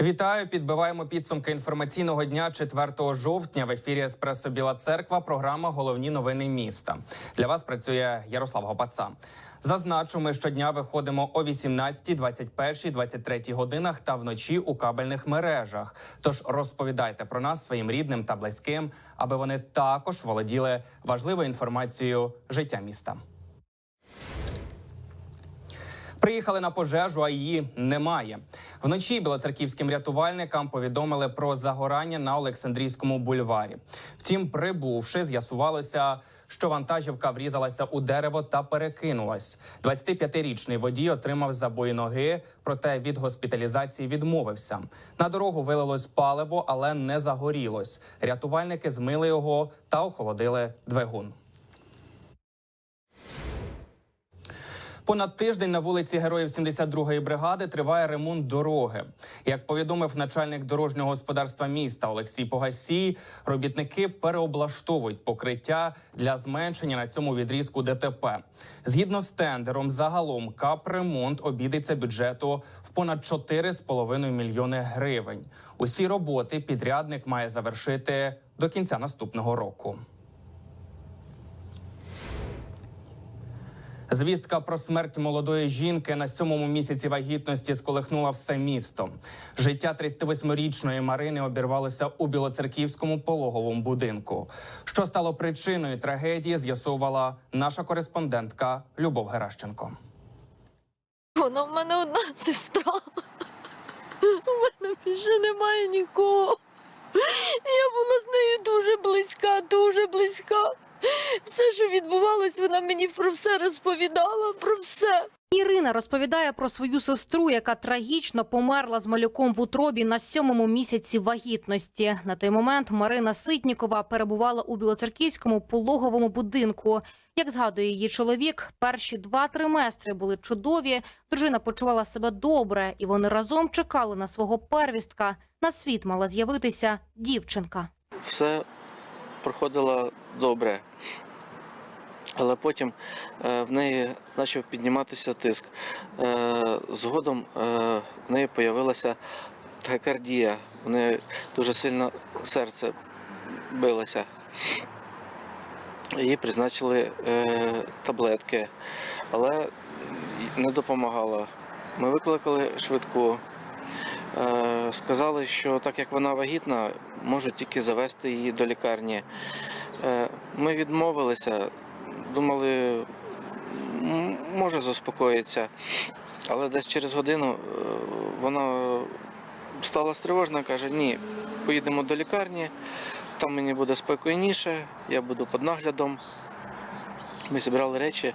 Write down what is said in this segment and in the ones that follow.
Вітаю, підбиваємо підсумки інформаційного дня 4 жовтня. В ефірі Еспресо Біла Церква. Програма Головні новини міста. Для вас працює Ярослав Гопаца. Зазначу, ми щодня виходимо о 18, 21, 23 годинах та вночі у кабельних мережах. Тож розповідайте про нас своїм рідним та близьким, аби вони також володіли важливою інформацією життя міста. Приїхали на пожежу, а її немає. Вночі білоцерківським рятувальникам повідомили про загорання на Олександрійському бульварі. Втім, прибувши, з'ясувалося, що вантажівка врізалася у дерево та перекинулась. 25-річний водій отримав забої ноги, проте від госпіталізації відмовився. На дорогу вилилось паливо, але не загорілось. Рятувальники змили його та охолодили двигун. Понад тиждень на вулиці Героїв 72-ї бригади триває ремонт дороги. Як повідомив начальник дорожнього господарства міста Олексій Погасій, робітники переоблаштовують покриття для зменшення на цьому відрізку ДТП. Згідно з тендером, загалом капремонт обійдеться бюджету в понад 4,5 мільйони гривень. Усі роботи підрядник має завершити до кінця наступного року. Звістка про смерть молодої жінки на сьомому місяці вагітності сколихнула все місто. Життя 38-річної Марини обірвалося у білоцерківському пологовому будинку. Що стало причиною трагедії, з'ясовувала наша кореспондентка Любов Геращенко. Вона в мене одна сестра. У мене більше немає нікого. Я була з нею дуже близька, дуже близька. Все, що відбувалось, вона мені про все розповідала, про все. Ірина розповідає про свою сестру, яка трагічно померла з малюком в утробі на сьомому місяці вагітності. На той момент Марина Ситнікова перебувала у білоцерківському пологовому будинку. Як згадує її чоловік, перші два триместри були чудові. Дружина почувала себе добре, і вони разом чекали на свого первістка. На світ мала з'явитися дівчинка. все проходило добре. Але потім е, в неї почав підніматися тиск. Е, Згодом е, в неї з'явилася тахікардія. В неї дуже сильно серце билося. Їй призначили таблетки, але не допомагало. Ми викликали швидку. Е, Сказали, що так як вона вагітна, можуть тільки завести її до лікарні. Е, Ми відмовилися, думали, може заспокоїться. Але десь через годину е, вона стала стривожна, каже, ні, поїдемо до лікарні, там мені буде спокійніше, я буду під наглядом. Ми зібрали речі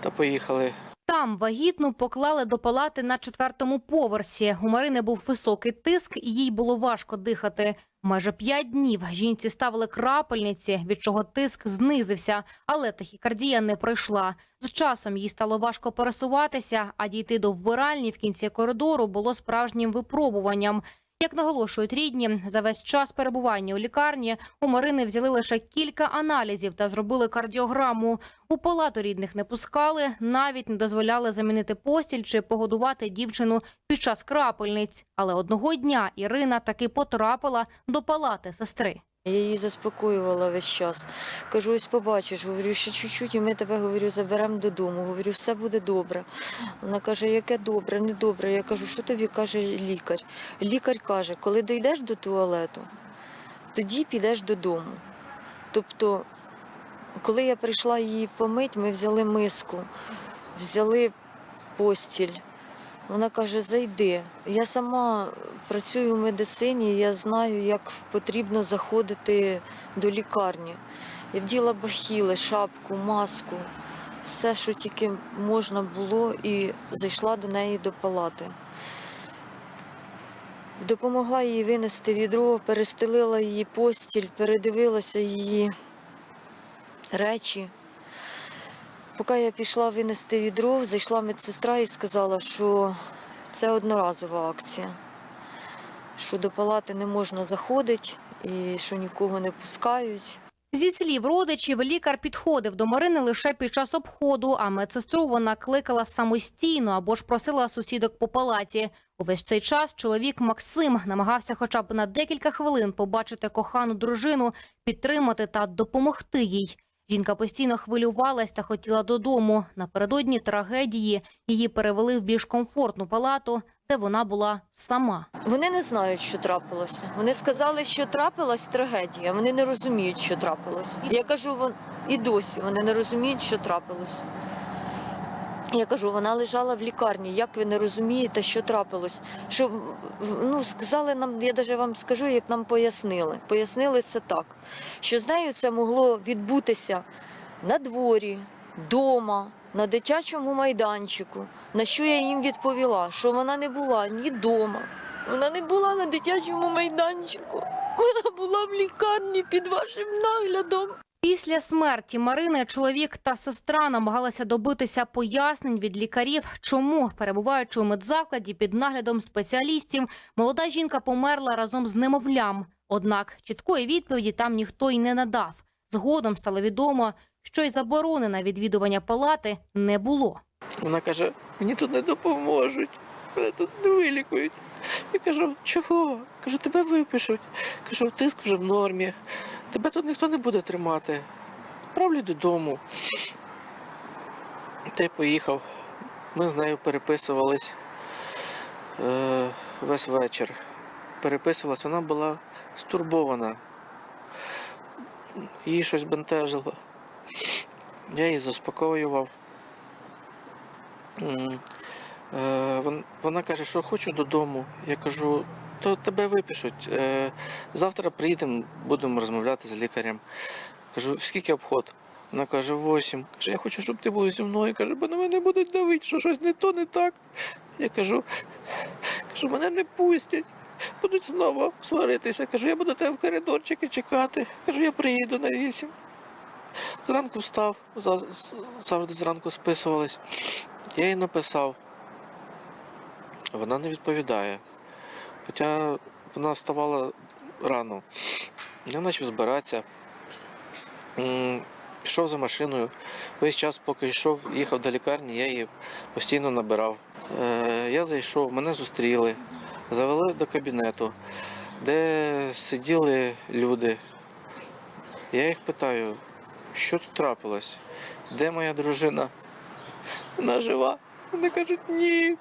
та поїхали. Там вагітну поклали до палати на четвертому поверсі. У Марини був високий тиск, і їй було важко дихати. Майже п'ять днів жінці ставили крапельниці, від чого тиск знизився, але тахікардія не пройшла. З часом їй стало важко пересуватися, а дійти до вбиральні в кінці коридору було справжнім випробуванням. Як наголошують рідні, за весь час перебування у лікарні у Марини взяли лише кілька аналізів та зробили кардіограму. У палату рідних не пускали, навіть не дозволяли замінити постіль чи погодувати дівчину під час крапельниць. Але одного дня Ірина таки потрапила до палати сестри. Я її заспокоювала весь час. Кажу, ось побачиш, говорю, ще чуть-чуть, і ми тебе говорю, заберемо додому. Говорю, все буде добре. Вона каже, яке добре, не добре. Я кажу, що тобі каже лікар? Лікар каже, коли дійдеш до туалету, тоді підеш додому. Тобто, коли я прийшла її помить, ми взяли миску, взяли постіль. Вона каже, зайди. Я сама працюю в медицині, я знаю, як потрібно заходити до лікарні. Я вділа бахіли, шапку, маску, все, що тільки можна було, і зайшла до неї до палати. Допомогла їй винести відро, перестелила її постіль, передивилася її речі. Поки я пішла винести відро, зайшла медсестра і сказала, що це одноразова акція, що до палати не можна заходити і що нікого не пускають. Зі слів родичів, лікар підходив до Марини лише під час обходу, а медсестру вона кликала самостійно або ж просила сусідок по палаті. Увесь цей час чоловік Максим намагався хоча б на декілька хвилин побачити кохану дружину, підтримати та допомогти їй. Жінка постійно хвилювалась та хотіла додому. Напередодні трагедії її перевели в більш комфортну палату, де вона була сама. Вони не знають, що трапилося. Вони сказали, що трапилась трагедія. Вони не розуміють, що трапилось. Я кажу, вон і досі вони не розуміють, що трапилось. Я кажу, вона лежала в лікарні. Як ви не розумієте, що трапилось? Що ну сказали нам, я навіть вам скажу, як нам пояснили. Пояснили це так, що з нею це могло відбутися на дворі, вдома, на дитячому майданчику. На що я їм відповіла? Що вона не була ні вдома, вона не була на дитячому майданчику. Вона була в лікарні під вашим наглядом. Після смерті Марини чоловік та сестра намагалися добитися пояснень від лікарів, чому, перебуваючи у медзакладі під наглядом спеціалістів, молода жінка померла разом з немовлям. Однак чіткої відповіді там ніхто й не надав. Згодом стало відомо, що й заборони на відвідування палати не було. Вона каже: мені тут не допоможуть, мене тут не вилікують. Я кажу, чого? Кажу, тебе випишуть. Кажу, тиск вже в нормі. Тебе тут ніхто не буде тримати. Правлю додому. Та й поїхав. Ми з нею переписувались е, весь вечір. Переписувалась, вона була стурбована. Її щось бентежило. Я її заспокоював. Е, Вона каже, що хочу додому. Я кажу, то тебе випишуть. Е, Завтра приїдемо, будемо розмовляти з лікарем. Кажу, скільки обход? Вона каже, восім. Каже, я хочу, щоб ти був зі мною. Каже, бо на мене будуть давити, що щось не то, не так. Я кажу, кажу, мене не пустять. Будуть знову сваритися. Кажу, я буду тебе в коридорчики чекати. Кажу, я приїду на вісім. Зранку встав, завжди зранку списувались. Я їй написав. Вона не відповідає. Хоча вона вставала рано. Я почав збиратися. Пішов за машиною. Весь час, поки йшов, їхав до лікарні, я її постійно набирав. Е, Я зайшов, мене зустріли, завели до кабінету, де сиділи люди. Я їх питаю, що тут трапилось? Де моя дружина? Вона жива. Вони кажуть, ні.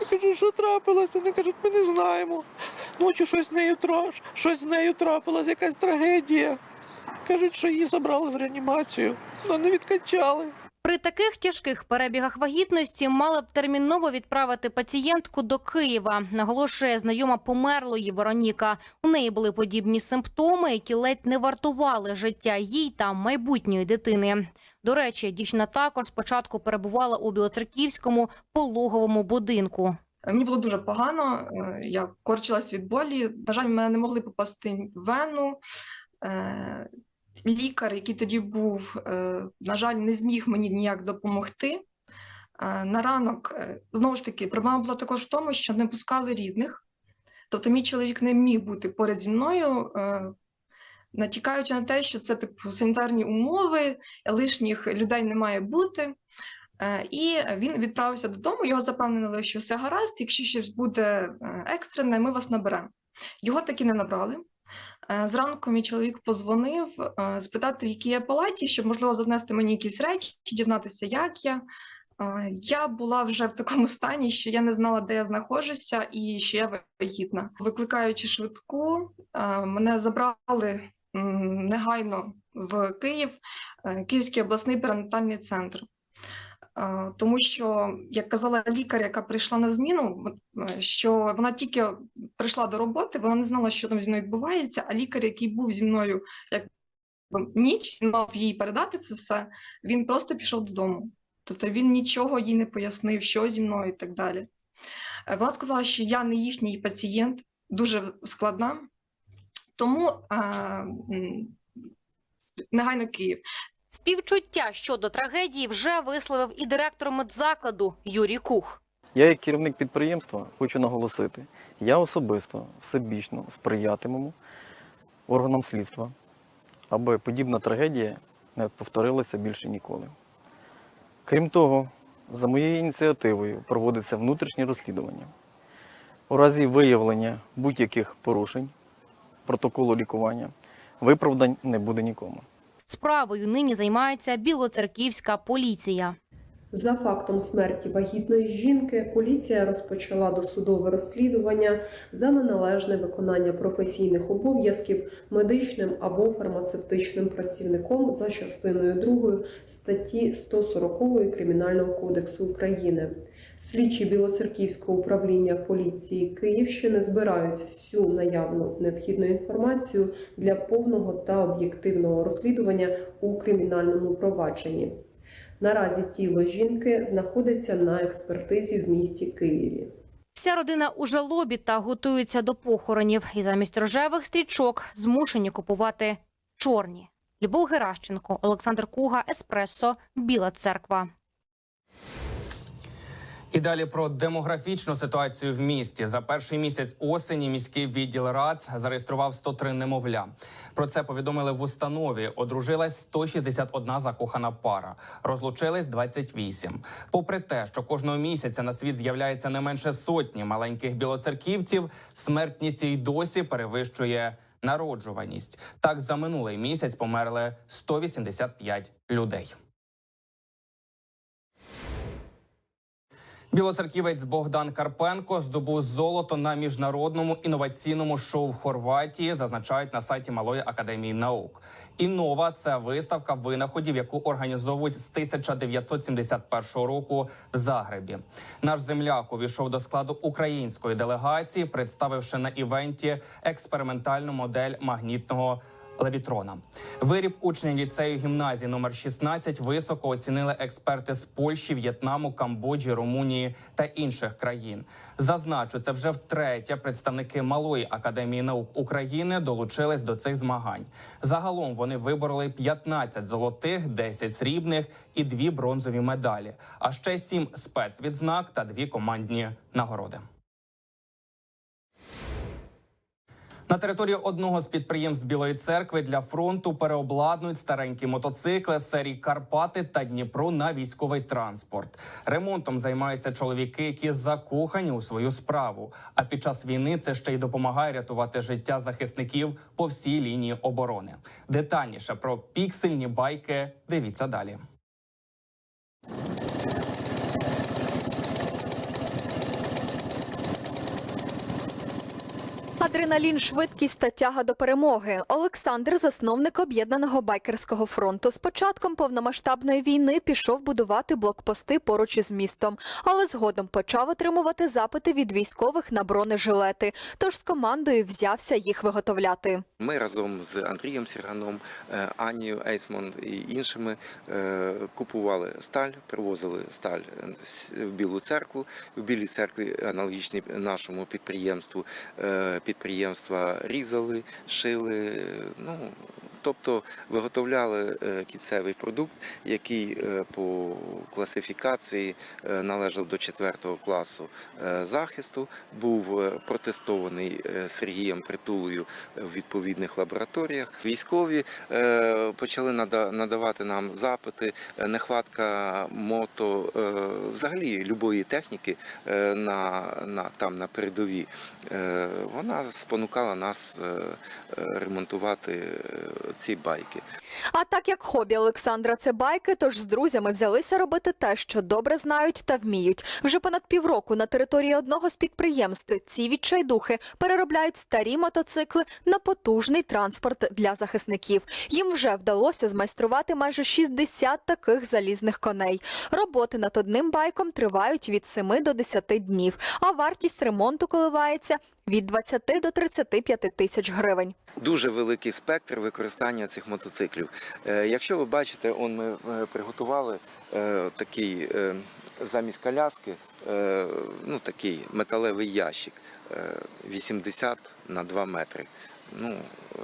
Я кажу, що трапилось? Вони кажуть, ми не знаємо. Ночі щось з нею траш, щось з нею трапилось, якась трагедія. Кажуть, що її забрали в реанімацію, але не відкачали. При таких тяжких перебігах вагітності мали б терміново відправити пацієнтку до Києва, наголошує знайома померлої Вероніка. У неї були подібні симптоми, які ледь не вартували життя їй та майбутньої дитини. До речі, дівчина також спочатку перебувала у Білоцерківському пологовому будинку. Мені було дуже погано, е, я корчилась від болі. На жаль, мене не могли попасти в вену. Лікар, який тоді був, е, на жаль, не зміг мені ніяк допомогти. Е, На ранок, е, знову ж таки, проблема була також в тому, що не пускали рідних. Тобто мій чоловік не міг бути поряд зі мною, натякаючи на те, що це типу санітарні умови, лишніх людей не має бути. І він відправився додому. Його запевнили, що все гаразд. Якщо щось буде екстрене, ми вас наберемо. Його таки не набрали. Е, Зранку мій чоловік позвонив е, спитати, в якій я палаті, щоб можливо завнести мені якісь речі, дізнатися, як я. Е, Я була вже в такому стані, що я не знала, де я знаходжуся, і що я вагітна. Викликаючи швидку, е, мене забрали негайно в Київ, е, Київський обласний перинатальний центр. Тому що, як казала лікар, яка прийшла на зміну, е, що вона тільки прийшла до роботи, вона не знала, що там зі мною відбувається. А лікар, який був зі мною як ніч, мав їй передати це все, він просто пішов додому. Тобто він нічого їй не пояснив, що зі мною і так далі. Е, Вона сказала, що я не їхній пацієнт, дуже складна. Тому е, негайно Київ. Співчуття щодо трагедії вже висловив і директор медзакладу Юрій Кух. Я, як керівник підприємства, хочу наголосити, я особисто всебічно сприятиму органам слідства, аби подібна трагедія не повторилася більше ніколи. Крім того, за моєю ініціативою проводиться внутрішнє розслідування. У разі виявлення будь-яких порушень протоколу лікування виправдань не буде нікому. Справою нині займається білоцерківська поліція. За фактом смерті вагітної жінки поліція розпочала досудове розслідування за неналежне виконання професійних обов'язків медичним або фармацевтичним працівником за частиною 2 статті 140 Кримінального кодексу України. Слідчі Білоцерківського управління поліції Київщини збирають всю наявну необхідну інформацію для повного та об'єктивного розслідування у кримінальному провадженні. Наразі тіло жінки знаходиться на експертизі в місті Києві. Вся родина у жалобі та готується до похоронів. І замість рожевих стрічок змушені купувати чорні. Любов Геращенко, Олександр Куга, Еспресо, Біла Церква. І далі про демографічну ситуацію в місті. За перший місяць осені міський відділ РАЦ зареєстрував 103 немовля. Про це повідомили в установі. Одружилась 161 закохана пара, розлучились 28. Попри те, що кожного місяця на світ з'являється не менше сотні маленьких білоцерківців, смертність й досі перевищує народжуваність. Так за минулий місяць померли 185 людей. Білоцерківець Богдан Карпенко здобув золото на міжнародному інноваційному шоу в Хорватії. Зазначають на сайті Малої академії наук. Інова це виставка винаходів, яку організовують з 1971 року в Загребі. Наш земляк увійшов до складу української делегації, представивши на івенті експериментальну модель магнітного. Левітрона виріб учня ліцею гімназії номер 16 високо оцінили експерти з Польщі, В'єтнаму, Камбоджі, Румунії та інших країн. Зазначу, це вже втретє представники малої академії наук України долучились до цих змагань. Загалом вони вибороли 15 золотих, 10 срібних і дві бронзові медалі, а ще сім спецвідзнак та дві командні нагороди. На території одного з підприємств Білої церкви для фронту переобладнують старенькі мотоцикли серії Карпати та Дніпро на військовий транспорт. Ремонтом займаються чоловіки, які закохані у свою справу. А під час війни це ще й допомагає рятувати життя захисників по всій лінії оборони. Детальніше про піксельні байки дивіться далі. Адреналін, швидкість та тяга до перемоги. Олександр, засновник об'єднаного байкерського фронту. З початком повномасштабної війни пішов будувати блокпости поруч із містом, але згодом почав отримувати запити від військових на бронежилети. Тож з командою взявся їх виготовляти. Ми разом з Андрієм Сірганом, е, Анією Ейсмонд і іншими е, купували сталь, привозили сталь в Білу церкву. В Білій церкві аналогічні нашому підприємству. е, Підприємства різали, шили. Ну, Тобто виготовляли е, кінцевий продукт, який е, по класифікації е, належав до 4 класу захисту, був протестований Сергієм Притулою в відповідних лабораторіях. Військові почали надавати нам запити, нехватка мото, взагалі любої техніки на, на, там на передовій. Вона спонукала нас е, е, ремонтувати е, ці байки. А так як хобі Олександра це байки, тож з друзями взялися робити те, що добре знають та вміють. Вже понад півроку на території одного з підприємств ці відчайдухи переробляють старі мотоцикли на потужний транспорт для захисників. Їм вже вдалося змайструвати майже 60 таких залізних коней. Роботи над одним байком тривають від 7 до 10 днів, а вартість ремонту коливається від 20 до 35 тисяч гривень. Дуже великий спектр використання цих мотоциклів. Е, Якщо ви бачите, он ми е, приготували е, такий замість коляски, ну такий металевий ящик е, 80 на 2 метри. Ну,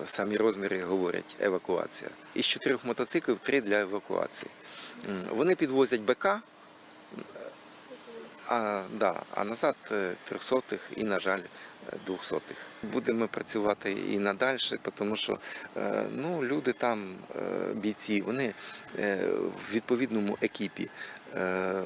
самі розміри говорять евакуація. Із чотирьох мотоциклів три для евакуації. Вони підвозять БК, а, да, а назад е, трьохсотих і, на жаль, двохсотих. Будемо працювати і надалі, тому що е, ну, люди там, е, бійці, вони е, в відповідному екіпі. Е,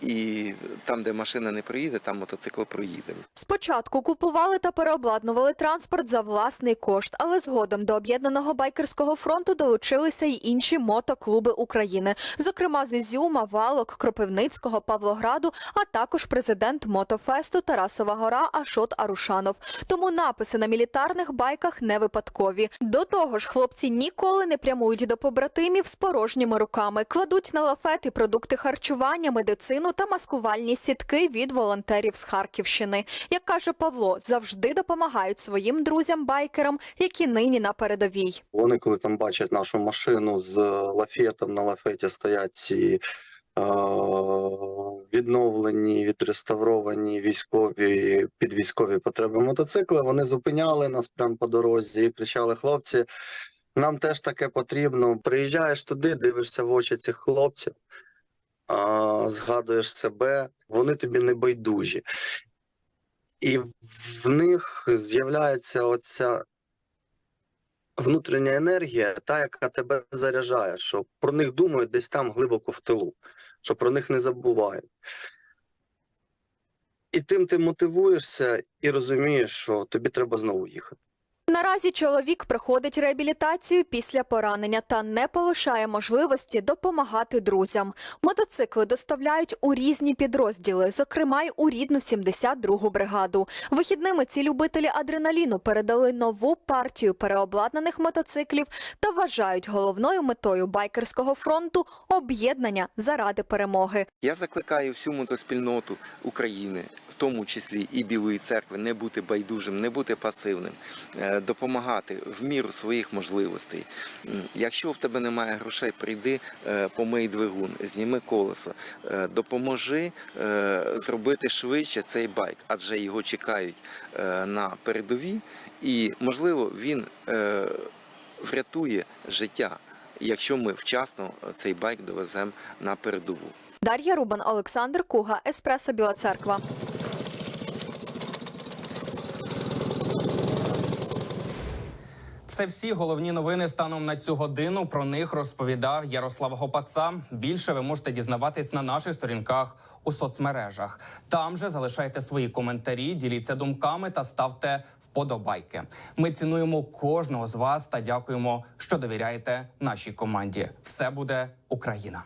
І там, де машина не проїде, там мотоцикл проїде. Спочатку купували та переобладнували транспорт за власний кошт, але згодом до об'єднаного байкерського фронту долучилися й інші мотоклуби України, зокрема з Ізюма, Валок, Кропивницького, Павлограду, а також президент мотофесту Тарасова Гора Ашот Арушанов. Тому написи на мілітарних байках не випадкові. До того ж, хлопці ніколи не прямують до побратимів з порожніми руками, кладуть на лафети продукти харчування, медицину та маскувальні сітки від волонтерів з Харківщини. Як каже Павло, завжди допомагають своїм друзям-байкерам, які нині на передовій. Вони, коли там бачать нашу машину з лафетом, на лафеті стоять ці е, відновлені, відреставровані військові під військові потреби мотоцикли, вони зупиняли нас прямо по дорозі і кричали: хлопці, нам теж таке потрібно. Приїжджаєш туди, дивишся в очі цих хлопців, а, згадуєш себе, вони тобі не байдужі. І в них з'являється оця внутрішня енергія, та, яка тебе заряджає, що про них думають десь там глибоко в тилу, що про них не забувають. І тим ти мотивуєшся і розумієш, що тобі треба знову їхати. Наразі чоловік проходить реабілітацію після поранення та не полишає можливості допомагати друзям. Мотоцикли доставляють у різні підрозділи, зокрема й у рідну 72-гу бригаду. Вихідними ці любителі адреналіну передали нову партію переобладнаних мотоциклів та вважають головною метою байкерського фронту об'єднання заради перемоги. Я закликаю всю мотоспільноту України, тому числі і Білої церкви, не бути байдужим, не бути пасивним, е, допомагати в міру своїх можливостей. Якщо в тебе немає грошей, прийди, е, помий двигун, зніми колесо, е, допоможи зробити швидше цей байк, адже його чекають на передовій, і можливо він врятує життя. Якщо ми вчасно цей байк довеземо на передову. Дар'я Рубан, Олександр Куга, Еспресо Біла Церква. Це всі головні новини станом на цю годину. Про них розповідав Ярослав Гопаца. Більше ви можете дізнаватись на наших сторінках у соцмережах. Там же залишайте свої коментарі, діліться думками та ставте вподобайки. Ми цінуємо кожного з вас та дякуємо, що довіряєте нашій команді. Все буде Україна.